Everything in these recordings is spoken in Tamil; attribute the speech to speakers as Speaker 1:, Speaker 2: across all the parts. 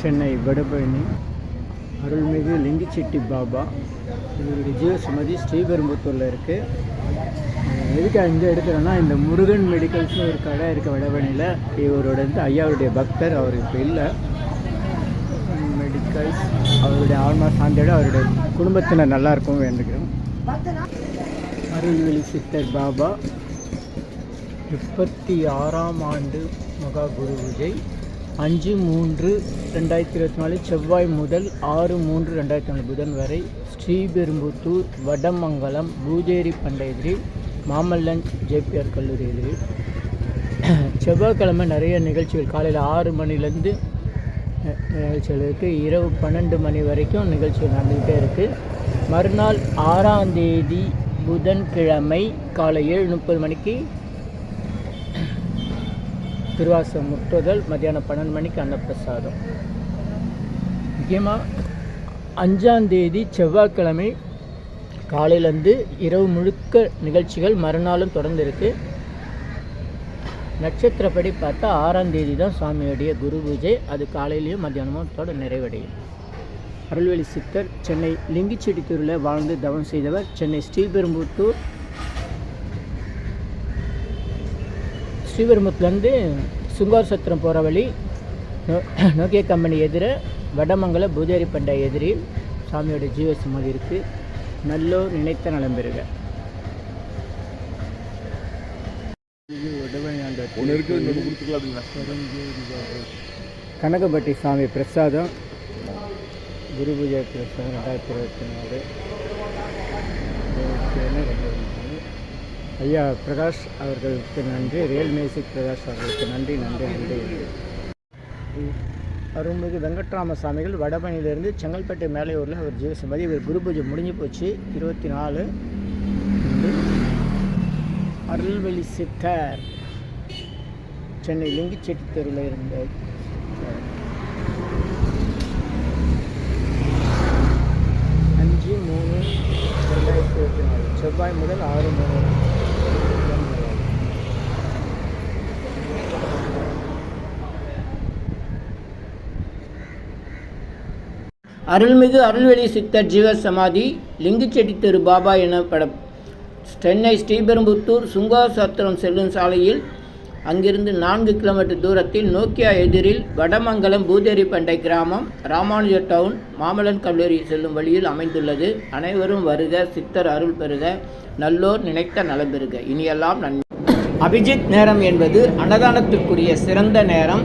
Speaker 1: சென்னை வடபழனி அருள்மிகு லிங்கிச்செட்டி பாபா இவருடைய ஜீவசமாதி ஸ்ரீபெரும்புத்தூரில் இருக்குது எதுக்கு இந்த எடுக்கிறேன்னா இந்த முருகன் மெடிக்கல்ஸ்னு ஒரு கடை இருக்குது வடபழனியில். இவரோட வந்து ஐயாவுடைய பக்தர் அவர் இப்போ இல்லை. மெடிக்கல்ஸ் அவருடைய ஆன்மா சாந்தியோட அவருடைய குடும்பத்தினர் நல்லா இருக்கும் வேண்டுகிறோம். அருள்வெளி சித்தர் பாபா முப்பத்தி ஆறாம் ஆண்டு மகா குரு விஜய் அஞ்சு மூன்று ரெண்டாயிரத்தி இருபத்தி நாலு செவ்வாய் முதல் ஆறு மூன்று ரெண்டாயிரத்தி நாலு புதன் வரை ஸ்ரீபெரும்புத்தூர் வடமங்கலம் பூஜேரி பண்டைய மாமல்லன் ஜேபிஆர் கல்லூரி எதிரி. செவ்வாய்க்கிழமை நிறைய நிகழ்ச்சிகள். காலையில் ஆறு மணிலேருந்து நிகழ்ச்சிகள் இருக்குது இரவு பன்னெண்டு மணி வரைக்கும் நிகழ்ச்சிகள் நடந்துக்கிட்டே இருக்குது மறுநாள் ஆறாம் தேதி புதன்கிழமை காலை ஏழு முப்பது மணிக்கு திருவாசம் முற்றுதல் மத்தியானம் பன்னெண்டு மணிக்கு அன்னப்பிரசாதம். முக்கியமாக அஞ்சாந்தேதி செவ்வாய்க்கிழமை காலையிலேருந்து இரவு முழுக்க நிகழ்ச்சிகள் மறுநாளும் தொடர்ந்து இருக்குது நட்சத்திரப்படி பார்த்தா ஆறாம் தேதி தான் சுவாமியுடைய குரு பூஜை. அது காலையிலையும் மத்தியானமும் தொடர் நிறைவடையும். அருள்வெளி சித்தர் சென்னை லிங்கிச்செடித்தூரில் வாழ்ந்து தவம் செய்தவர் சென்னை ஸ்ரீபெரும்புத்தூர். ஸ்ரீபெரும்புத்துலேருந்து சுங்கார் சத்திரம் போகிற வழி நோ- நோக்கிய கம்பெனி எதிர வடமங்கல பூஜாரி பண்டை எதிரி சாமியோட ஜீவ இருக்குது நல்லோர் நினைத்த நலம் பெறுக. கனகப்பட்டி சாமி பிரசாதம் குரு பூஜை பிரசாதம் ரெண்டாயிரத்தி இருபத்தி நாலு இருபத்தி ஒன்று ரெண்டாயிரத்தி நாலு ஐயா பிரகாஷ் அவர்களுக்கு நன்றி ரியல் மியூசிக் பிரகாஷ் அவர்களுக்கு நன்றி நன்றி நன்றி. அருள்மிகு வெங்கட்ராம சாமிகள் வடபணியிலிருந்து செங்கல்பட்டு மேலையூரில் அவர் ஜீவசமாதி இவர் குரு பூஜை முடிஞ்சு போச்சு. இருபத்தி நாலு அருள்வெளி சித்தர். சென்னை லிங்கிச்செட்டி தெருவில் இருந்த அஞ்சு மூணு ரெண்டாயிரத்தி இருபத்தி நாலு. செவ்வாய் முதல் ஆறு மூணு. அருள்மிகு அருள்வெளி சித்தர் ஜீவ சமாதி லிங்குச்செட்டி தெரு பாபா எனப்படும் சென்னை ஸ்ரீபெரும்புத்தூர் சுங்காசத்திரம் செல்லும் சாலையில் அங்கிருந்து நான்கு கிலோமீட்டர் தூரத்தில் நோக்கியா எதிரில் வடமங்கலம் பூதேரி பண்டை கிராமம் ராமானுஜ டவுன் மாமலன் கல்லூரி செல்லும் வழியில் அமைந்துள்ளது. அனைவரும் வருக சித்தர் அருள் பெறுக நல்லோர் நினைத்த நலம் பெறுக. இனியெல்லாம் நன்மை அபிஜித் நேரம் என்பது அன்னதானத்திற்குரிய சிறந்த நேரம்.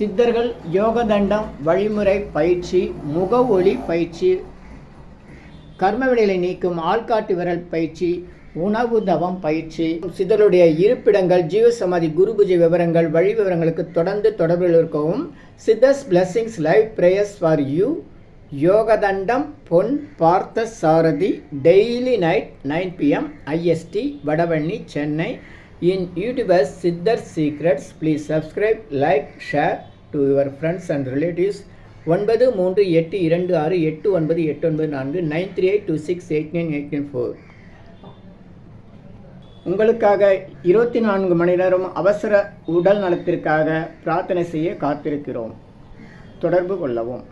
Speaker 1: சித்தர்கள் யோகதண்டம் வழிமுறை பயிற்சி முக ஒளி பயிற்சி கர்மவினைகளை நீக்கும் ஆள்காட்டு விரல் பயிற்சி உணவு தவம் பயிற்சி சிதருடைய இருப்பிடங்கள் ஜீவசமாதி குரு பூஜை விவரங்கள் வழி விவரங்களுக்கு தொடர்ந்து தொடர்பில் இருக்கவும். Siddhars blessings live prayers for you யோகதண்டம் Pon Parthasarathy daily night nine PM IST Vadavanni Chennai. In YouTubers Siddhar secrets please subscribe like share to your friends and relatives ஒன்பது மூன்று எட்டு இரண்டு ஆறு எட்டு ஒன்பது எட்டு ஒன்பது நான்கு nine three eight two six eight nine eight nine four உங்களுக்காக இருபத்தி நான்கு மணி நேரம் அவசர உடல் நலத்திற்காக பிரார்த்தனை செய்ய காத்திருக்கிறோம். தொடர்பு கொள்ளவும்.